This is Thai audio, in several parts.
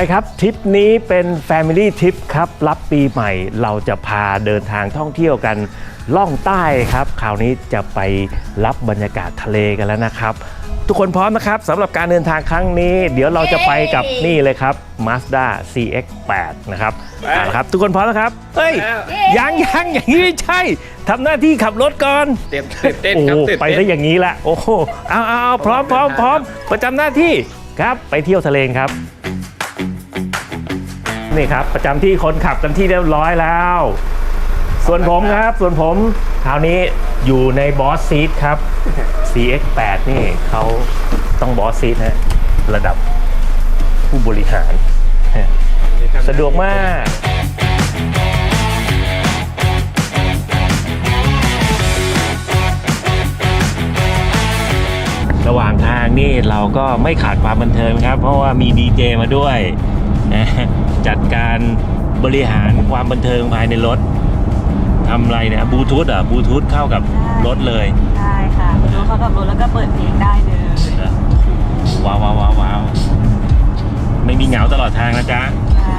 ไปครับทริปนี้เป็น Family ทริปครับ รับปีใหม่เราจะพาเดินทางท่องเที่ยวกันล่องใต้ครับ คราวนี้จะไปรับบรรยากาศทะเลกันแล้วนะครับ ทุกคนพร้อมนะครับสำหรับการเดินทางครั้งนี้ เดี๋ยวเราจะไปกับนี่เลยครับ Mazda CX-8 นะครับเอาละครับ ทุกคนพร้อมนะครับเฮ้ยยังยังอย่างนี้ไม่ใช่ทำหน้าที่ขับรถก่อน เต้นตื่นเต้นโอ้ครับตื่นไปเต้นซะอย่างนี้ละโอ้โหเอาเอาเอาพร้อมพร้อมพร้อมประจำหน้าที่ครับไปเที่ยวทะเลครับ นี่ครับ ประจำที่คนขับกันที่เรียบร้อยแล้ว ส่วนผมครับ ส่วนผมคราวนี้อยู่ในบอสซีทครับ CX8 นี่เขาต้องบอสซีทนะระดับผู้บริหาร สะดวกมากระหว่างทางนี่เราก็ไม่ขาดความบันเทิงครับ เพราะว่ามีดีเจมาด้วย จัดการบริหารความบันเทิงภายในรถทำอะไรเนี่ยบลูทูธอะบลูทูธเข้ากับรถเลยได้ค่ะดูเขากับรถแล้วก็เปิดเพลงได้เลยว้าวว้าวว้าวว้าวไม่มีเหงาตลอดทางนะจ๊ะใช่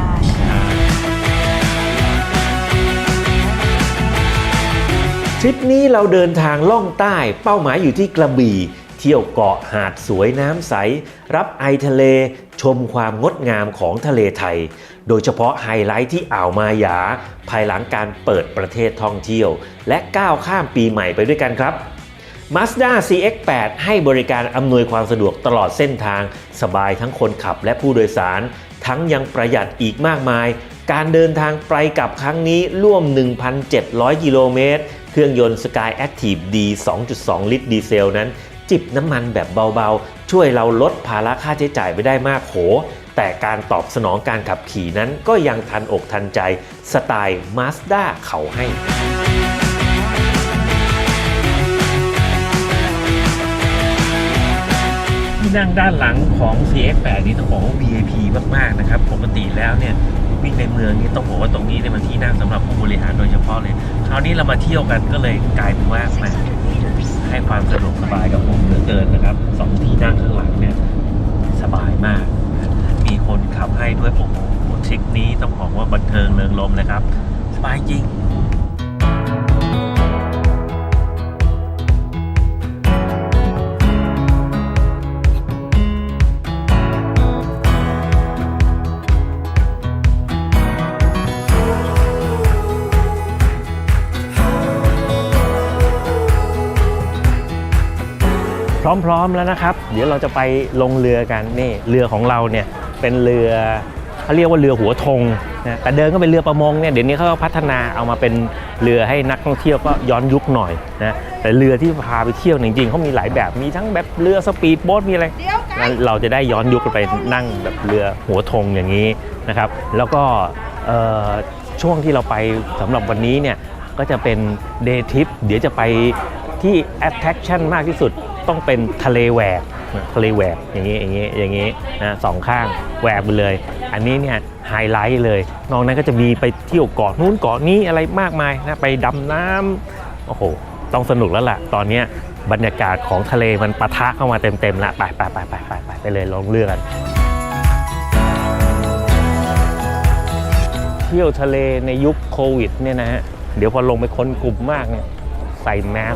ทริปนี้เราเดินทางล่องใต้เป้าหมายอยู่ที่กระบี่ เที่ยวเกาะหาดสวยน้ำใส รับไอทะเล ชมความงดงามของทะเลไทย โดยเฉพาะไฮไลท์ที่อ่าวมายา ภายหลังการเปิดประเทศท่องเที่ยว และก้าวข้ามปีใหม่ไปด้วยกันครับ Mazda CX-8 ให้บริการอำนวยความสะดวกตลอดเส้นทาง สบายทั้งคนขับและผู้โดยสาร ทั้งยังประหยัดอีกมากมาย การเดินทางไปกลับครั้งนี้ร่วม 1,700 กิโลเมตร เครื่องยนต์ Sky Active D 2.2 ลิตรดีเซลนั้นจิบน้ำมันแบบเบาๆ ช่วยเราลดภาระค่าใช้จ่ายไปได้มากโขแต่การตอบสนองการขับขี่นั้นก็ยังทันอกทันใจสไตล์ Mazda เขาให้ที่นั่งด้านหลังของ CX8 นี่ต้องบอกว่า VIP มาก ๆ นะครับ ปกติแล้วเนี่ยวิ่งในเมืองนี่ต้องบอกว่าตรงนี้เนี่ยมันที่นั่งสำหรับผู้บริหารโดยเฉพาะเลย คราวนี้เรามาเที่ยวกันก็เลยกลายเป็นว่าแหม ให้ความสะดวกสบายกับผมเหลือเกินนะครับสองที่นั่งข้างหลังเนี่ยสบายมาก มีคนขับให้ด้วยโอ้โหทริปนี้ต้องบอกว่าบันเทิงเริงรมนะครับ สบายจริง พร้อมๆแล้วนะครับ เดี๋ยวเราจะไปลงเรือกันนี่เรือของเราเนี่ยเป็นเรือเขาเรียกว่าเรือหัวธงนะแต่เดิมก็เป็นเรือประมงเนี่ยเดี๋ยวนี้เขาก็พัฒนาเอามาเป็นเรือให้นักท่องเที่ยวก็ย้อนยุคหน่อยนะแต่เรือที่พาไปเที่ยวจริงๆเขามีหลายแบบมีทั้งแบบเรือสปีดโบ๊ทมีอะไรนั้นเราจะได้ย้อนยุคกันไปนั่งแบบเรือหัวธงอย่างนี้นะครับ แล้วก็เอ่อช่วงที่เราไปสำหรับวันนี้เนี่ยก็จะเป็นเดย์ทริปเดี๋ยวจะไปที่ attraction มากที่สุด ต้องเป็นทะเลแหวกทะเลแหวกอย่างนี้อย่างนี้อย่างนี้นะสองข้างแหวกไปเลย อันนี้เนี่ยไฮไลท์เลย นอกนั้นก็จะมีไปเที่ยวเกาะนู้นเกาะนี้อะไรมากมายนะไปดำน้ำโอ้โหต้องสนุกแล้วล่ะ ตอนเนี้บรรยากาศของทะเลมันปะทะเข้ามาเต็มๆละไปไปไปไปไปไปไปเลยลองเลือกกันเที่ยวทะเลในยุคโควิดเนี่ยนะฮะเดี๋ยวพอลงไปคนกลุ่มมากเนี่ยใส่แมส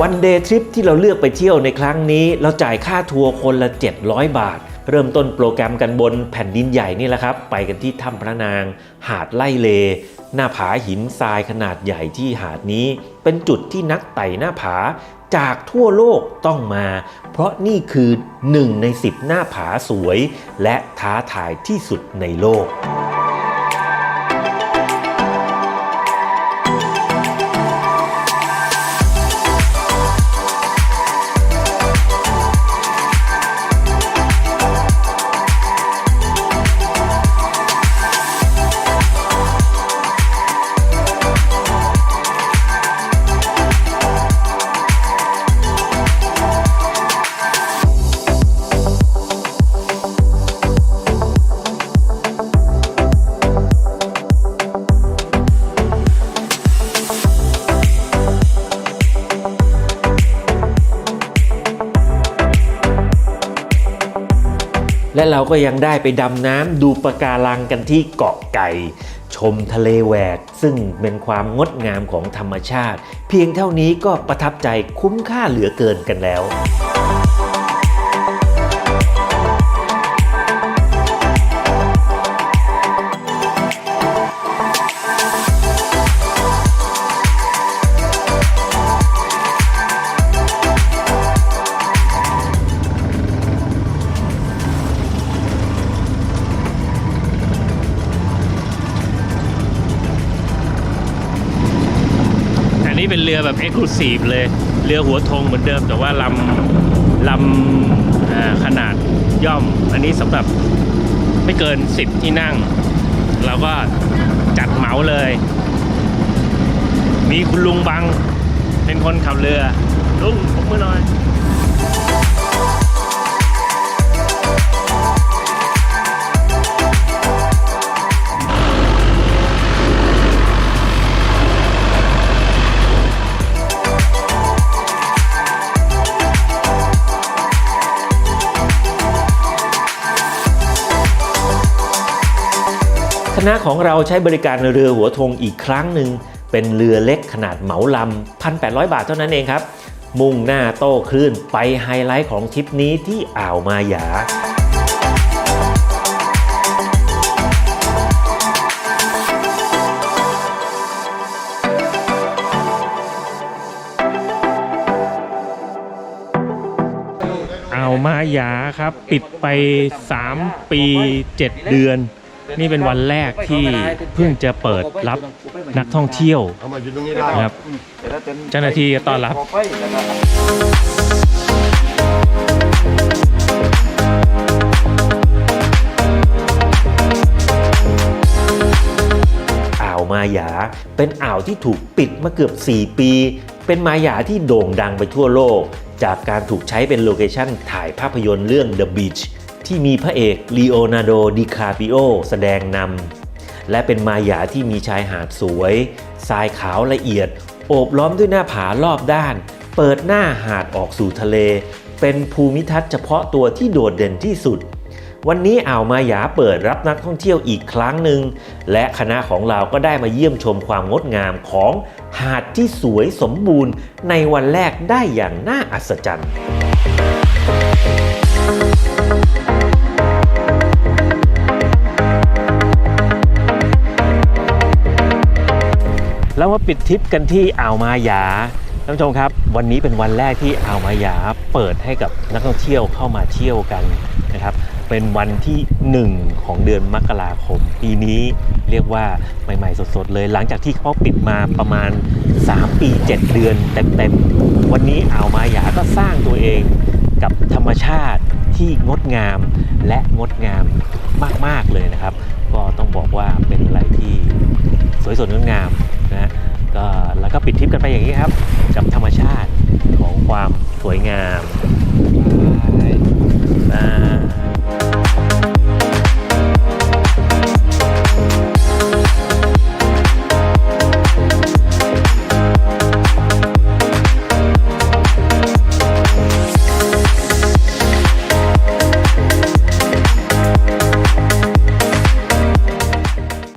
วันเดย์ทริปที่เราเลือกไปเที่ยวในครั้งนี้ เราจ่ายค่าทัวร์คนละ 700 บาท เริ่มต้นโปรแกรมกันบนแผ่นดินใหญ่นี่แหละครับ ไปกันที่ถ้ำพระนาง หาดไล่เล หน้าผาหินทรายขนาดใหญ่ที่หาดนี้ เป็นจุดที่นักไต่หน้าผาจากทั่วโลกต้องมา เพราะนี่คือหนึ่งใน 10 หน้าผาสวย และท้าทายที่สุดในโลก และเราก็ยังได้ไปดำน้ำดูปะการังกันที่เกาะไก่ ชมทะเลแหวก ซึ่งเป็นความงดงามของธรรมชาติ เพียงเท่านี้ก็ประทับใจคุ้มค่าเหลือเกินกันแล้ว รือแบบเอ็กซ์คลูซีฟเลย เรือหัวธงเหมือนเดิม แต่ว่าลำลำขนาดย่อม อันนี้สำหรับไม่เกิน 10 ที่นั่ง เราก็จัดเหมาเลย มีคุณลุงบังเป็นคนขับเรือลุงผมมือหน่อย ณะของเราใช้บริการเรือหัวธงอีกครั้งหนึ่ง เป็นเรือเล็กขนาดเหมาลำ 1,800 บาทเท่านั้นเองครับ มุ่งหน้าโต้คลื่นไปไฮไลท์ของทริปนี้ที่อ่าวมาหยาอ่าวมาหยาครับ ปิดไป 3 ปี 7 เดือน นี่เป็นวันแรกที่เพิ่งจะเปิดรับนักท่องเที่ยวนะครับเจ้าหน้าที่ต้อนรับอ่าวมาหยาเป็นอ่าวที่ถูกปิดมาเกือบ 4 ปี เป็นมาหยาที่โด่งดังไปทั่วโลก จากการถูกใช้เป็นโลเคชั่นถ่ายภาพยนตร์เรื่อง The Beach ที่มีพระเอกลีโอนาร์โด ดิคาปิโอแสดงนำและเป็นมายาที่มีชายหาดสวย ทรายขาวละเอียด โอบล้อมด้วยหน้าผารอบด้าน เปิดหน้าหาดออกสู่ทะเล เป็นภูมิทัศน์เฉพาะตัวที่โดดเด่นที่สุด วันนี้อ่าวมายาเปิดรับนักท่องเที่ยวอีกครั้งหนึ่ง และคณะของเราก็ได้มาเยี่ยมชมความงดงามของหาดที่สวยสมบูรณ์ในวันแรกได้อย่างน่าอัศจรรย์ แล้วมาปิดทริปกันที่อ่าวมาหยาท่านผู้ชมครับ วันนี้เป็นวันแรกที่อ่าวมาหยาเปิดให้กับนักท่องเที่ยวเข้ามาเที่ยวกันนะครับ เป็นวันที่ 1 ของเดือนมกราคม ปีนี้เรียกว่าใหม่ๆ สดๆเลย หลังจากที่เขาปิดมาประมาณ 3 ปี 7 เดือนเต็มๆวันนี้อ่าวมาหยาก็สร้างตัวเองกับธรรมชาติที่งดงามและงดงามมากๆเลยนะครับ ก็ต้องบอกว่าเป็นอะไรที่สวยสดงดงาม นะฮะก็แล้วก็ปิดทริปกันไปอย่างนี้ครับ กับธรรมชาติของความสวยงามบาย